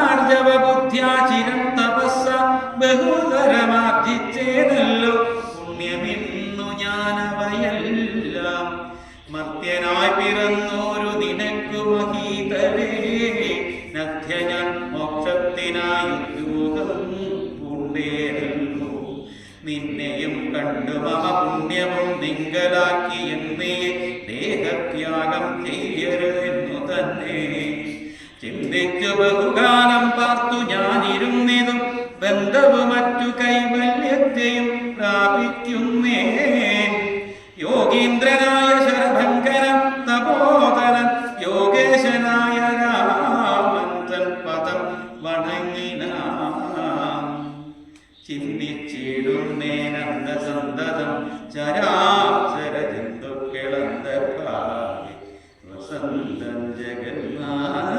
ആർജവബുദ്ധ്യാചിരം പുണ്യമിന്നു മഹീതരേ. നിന്നെയും കണ്ടു മമ പുണ്യവും നിങ്കലാക്കി വിളിച്ചു ബഹുകാലം പാർത്തു ഞാനിരുന്നിതും ബന്ധവ് മറ്റു കൈവല്യത്തെയും പ്രാപിക്കുന്നേ യോഗീന്ദ്രനായ ശരഭങ്കരം തപോധനൻ യോഗേശനായ രാമന്തൻ പദം വണങ്ങിന. ചിന്തിച്ചിടുന്നേനന്ദ സന്തതം ചരാചര ജന്തുക്കളന്തക്കാവി വസന്തം ജഗന്നാഥ